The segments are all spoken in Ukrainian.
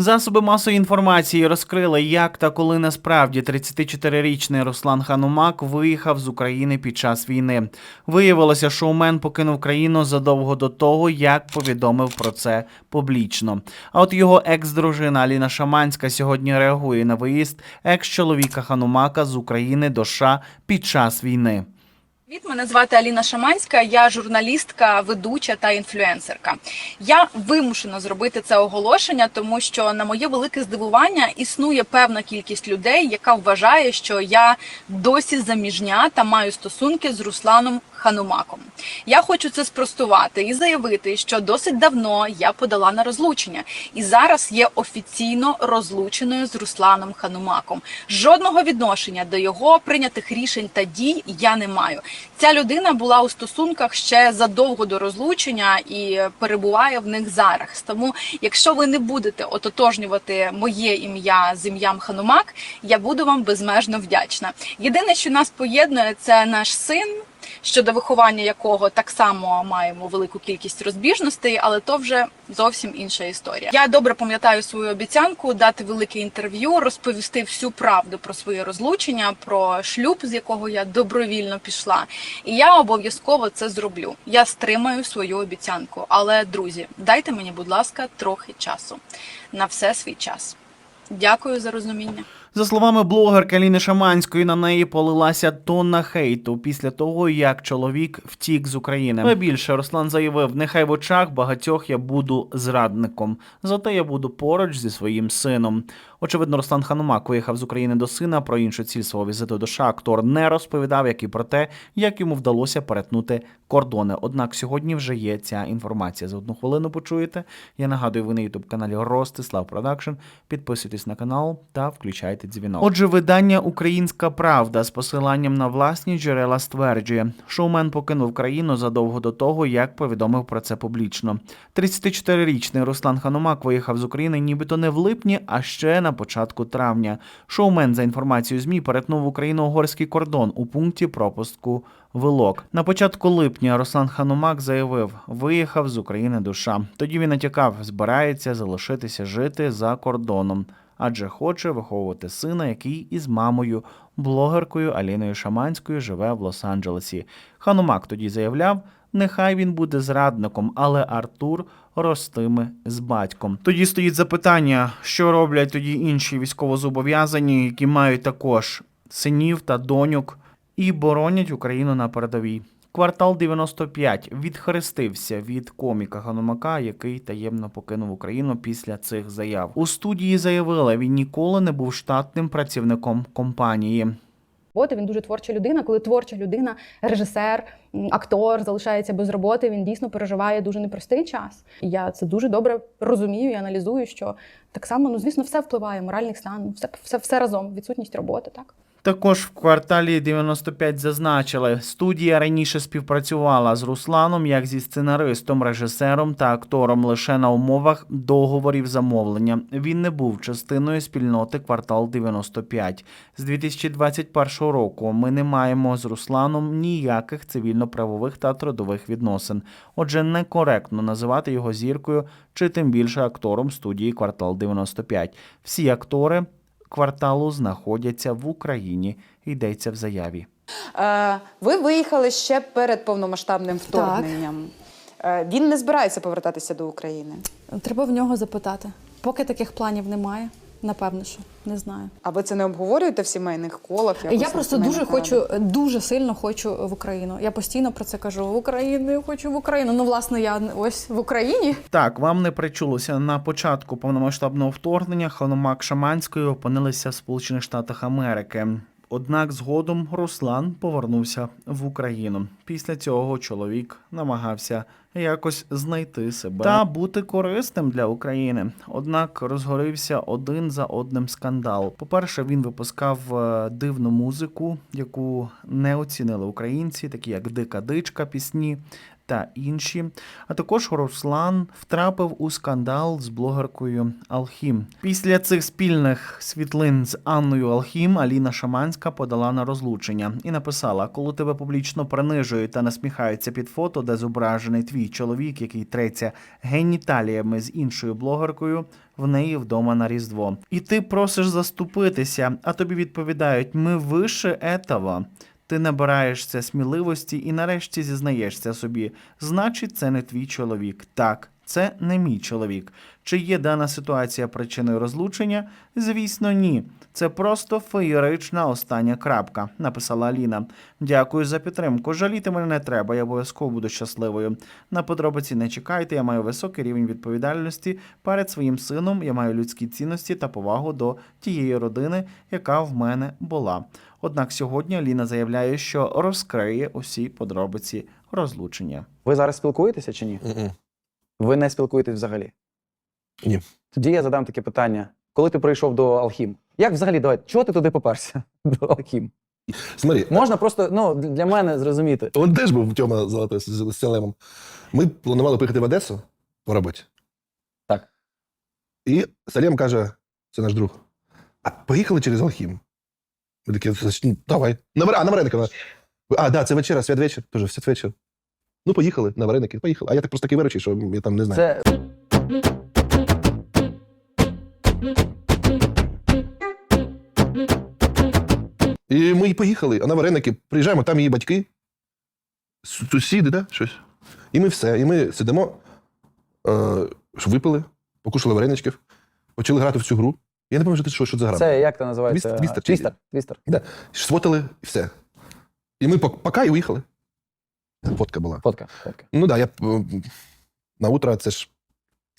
Засоби масової інформації розкрили, як та коли насправді 34-річний Руслан Ханумак виїхав з України під час війни. Виявилося, шоумен покинув країну задовго до того, як повідомив про це публічно. А от його екс-дружина Аліна Шаманська сьогодні реагує на виїзд екс-чоловіка Ханумака з України до США під час війни. Привіт, мене звати Аліна Шаманська. Я журналістка, ведуча та інфлюенсерка. Я вимушена зробити це оголошення, тому що на моє велике здивування існує певна кількість людей, яка вважає, що я досі заміжня та маю стосунки з Русланом Ханумаком. Я хочу це спростувати і заявити, що досить давно я подала на розлучення і зараз є офіційно розлученою з Русланом Ханумаком. Жодного відношення до його прийнятих рішень та дій я не маю. Ця людина була у стосунках ще задовго до розлучення і перебуває в них зараз. Тому, якщо ви не будете ототожнювати моє ім'я з ім'ям Ханумак, я буду вам безмежно вдячна. Єдине, що нас поєднує, це наш син. Щодо виховання якого так само маємо велику кількість розбіжностей, але то вже зовсім інша історія. Я добре пам'ятаю свою обіцянку дати велике інтерв'ю, розповісти всю правду про своє розлучення, про шлюб, з якого я добровільно пішла. І я обов'язково це зроблю. Я стримаю свою обіцянку. Але друзі, дайте мені, будь ласка, трохи часу на все свій час. Дякую за розуміння. За словами блогерки Ліни Шаманської, на неї полилася тонна хейту після того, як чоловік втік з України. Але більше Руслан заявив: нехай в очах багатьох я буду зрадником, зате я буду поруч зі своїм сином. Очевидно, Руслан Ханумак виїхав з України до сина. Про іншу ціль свого візиту до США актор не розповідав, як і про те, як йому вдалося перетнути кордони. Однак сьогодні вже є ця інформація. За одну хвилину почуєте. Я нагадую, ви на ютуб каналі Ростислав Продакшн. Підписуйтесь на канал та включайте дзвінок. Отже, видання Українська Правда з посиланням на власні джерела стверджує, шоумен покинув країну задовго до того, як повідомив про це публічно. 34-річний Руслан Ханумак виїхав з України нібито не в липні, а ще на початку травня. Шоумен за інформацією змі перетнув україно-угорський кордон у пункті пропуску Вилок. На початку липня Руслан Ханумак заявив, виїхав з України до США. Тоді він натякав, збирається залишитися жити за кордоном, адже хоче виховувати сина, який із мамою, блогеркою Аліною Шаманською живе в Лос-Анджелесі. Ханумак тоді заявляв. Нехай він буде зрадником, але Артур ростиме з батьком. Тоді стоїть запитання, що роблять тоді інші військовозобов'язані, які мають також синів та доньок і боронять Україну на передовій. Квартал 95 відхрестився від коміка Ганумака, який таємно покинув Україну після цих заяв. У студії заявили, він ніколи не був штатним працівником компанії. Роботи. Він дуже творча людина. Коли творча людина, режисер, актор залишається без роботи, він дійсно переживає дуже непростий час. І я це дуже добре розумію і аналізую, що так само, ну звісно, все впливає, моральний стан, все, все, все разом, відсутність роботи. Так. Також в кварталі 95 зазначили, студія раніше співпрацювала з Русланом як зі сценаристом, режисером та актором лише на умовах договорів замовлення. Він не був частиною спільноти квартал 95. З 2021 року ми не маємо з Русланом ніяких цивільно-правових та трудових відносин. Отже, некоректно називати його зіркою чи тим більше актором студії квартал 95. Всі актори кварталу знаходяться в Україні, йдеться в заяві. Е, Ви виїхали ще перед повномасштабним вторгненням. Е, Він не збирається повертатися до України. Треба в нього запитати. Поки таких планів немає, напевно, що не знаю. А ви це не обговорюєте в сімейних колах? якось Я просто дуже колах? хочу, дуже сильно хочу в Україну. Я постійно про це кажу: в Україну, я хочу в Україну. Ну, власне, я ось в Україні. Так, вам не причулося на початку повномасштабного вторгнення Ханумак Шаманської опинилися в Сполучених Штатах Америки. Однак згодом Руслан повернувся в Україну. Після цього чоловік намагався якось знайти себе та бути корисним для України. Однак розгорився один за одним скандал. По-перше, він випускав е, дивну музику, яку не оцінили українці, такі як Дика Дичка, пісні та інші. А також Руслан втрапив у скандал з блогеркою Алхім. Після цих спільних світлин з Анною Алхім Аліна Шаманська подала на розлучення і написала: коли тебе публічно принижують та насміхаються під фото, де зображений твій чоловік, який треться геніталіями з іншою блогеркою. в неї вдома на Різдво. І ти просиш заступитися, а тобі відповідають: ми вище етава. Ти набираєшся сміливості і нарешті зізнаєшся собі. Значить, це не твій чоловік. Так, це не мій чоловік. Чи є дана ситуація причиною розлучення? Звісно, ні. Це просто феєрична остання крапка, написала Аліна. Дякую за підтримку. Жаліти мене не треба, я обов'язково буду щасливою. На подробиці не чекайте, я маю високий рівень відповідальності перед своїм сином. Я маю людські цінності та повагу до тієї родини, яка в мене була. Однак сьогодні Аліна заявляє, що розкриє усі подробиці розлучення. Ви зараз спілкуєтеся чи ні? Мгм. Ви не спілкуєтесь взагалі? Ні. Тоді я задам таке питання. Коли ти прийшов до Алхім? Як взагалі давай? Чого ти туди поперся? До Алхім? Смотри, Можна просто ну для мене зрозуміти. он теж був Тьома Золотой з, з Селемом. Ми планували поїхати в Одесу по роботі. Так. І Салем каже: це наш друг. А поїхали через Алхім. Ми такі, ну, давай. На, Вар- а, на А, да, це вечора, святвечір. Тоже святвечір. Ну, поїхали на Вареники, поїхали. А я так просто такий виручий, що я там не знаю. Це І ми і поїхали, а на вареники приїжджаємо, там її батьки, сусіди, да? щось. І ми все. І ми сидимо, е, випили, покушали вареничків, почали грати в цю гру. Я не пам'ятаю, що, що це за гра. це як це називається? Твіст- твістер Твістер. Твістер. Сфотали і все. І ми пок- пока і уїхали. Фотка була. Фотка. Фотка. Ну так, да, я е, на утро це ж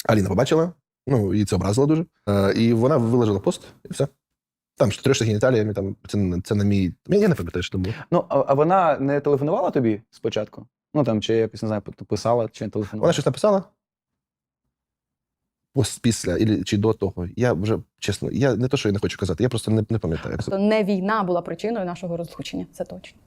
Аліна побачила, ну, її це образило дуже. Е, і вона виложила пост, і все. Там ж трьошся геніталіями, там, це, це на мій. Я не пам'ятаю, що там було. Ну, а, а вона не телефонувала тобі спочатку? Ну там чи якось не знаю, писала, чи не телефонувала? Вона щось написала. Ось після ілі- чи до того. Я вже чесно, я не то, що я не хочу казати, я просто не, не пам'ятаю. Тобто не війна була причиною нашого розлучення, це точно.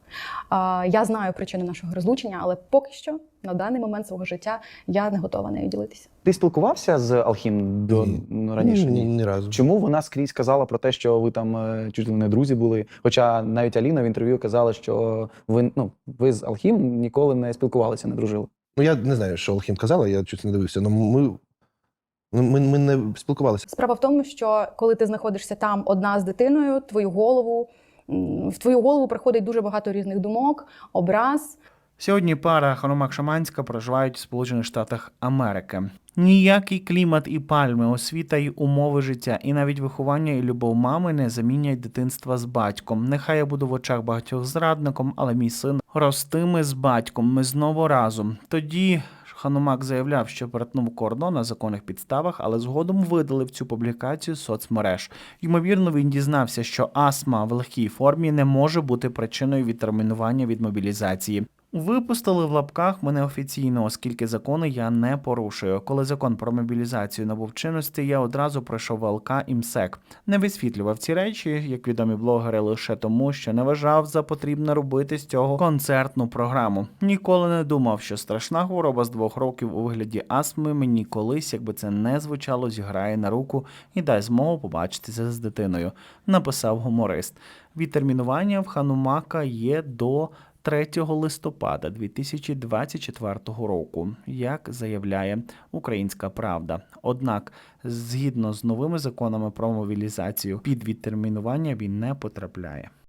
А, я знаю причини нашого розлучення, але поки що, на даний момент свого життя, я не готова нею ділитися. Ти спілкувався з Алхім до Ні. раніше? ні, ні разу. Чому вона скрізь казала про те, що ви там е, чуть ли не друзі були? Хоча навіть Аліна в інтерв'ю казала, що ви ну ви з Алхім ніколи не спілкувалися, не дружили. Ну я не знаю, що Алхім казала, я чуть не дивився. але ми, ми, ми не спілкувалися. Справа в тому, що коли ти знаходишся там одна з дитиною, твою голову в твою голову приходить дуже багато різних думок, образ. Сьогодні пара Ханумак Шаманська проживають в Сполучених Штатах Америки. Ніякий клімат і пальми, освіта і умови життя, і навіть виховання і любов мами не замінять дитинства з батьком. Нехай я буду в очах багатьох зрадником, але мій син ростиме з батьком. Ми знову разом. Тоді Ханумак заявляв, що перетнув кордон на законних підставах, але згодом видалив цю публікацію соцмереж. Ймовірно, він дізнався, що астма в легкій формі не може бути причиною відтермінування від мобілізації. Випустили в лапках мене офіційно, оскільки закони я не порушую. Коли закон про мобілізацію набув чинності, я одразу пройшов ВЛК і МСЕК. Не висвітлював ці речі, як відомі блогери, лише тому, що не вважав за потрібне робити з цього концертну програму. Ніколи не думав, що страшна хвороба з двох років у вигляді астми мені колись, якби це не звучало, зіграє на руку і дасть змогу побачитися з дитиною. Написав гуморист. Відтермінування в Ханумака є до 3 листопада 2024 року, як заявляє Українська Правда. Однак, згідно з новими законами про мобілізацію, під відтермінування він не потрапляє.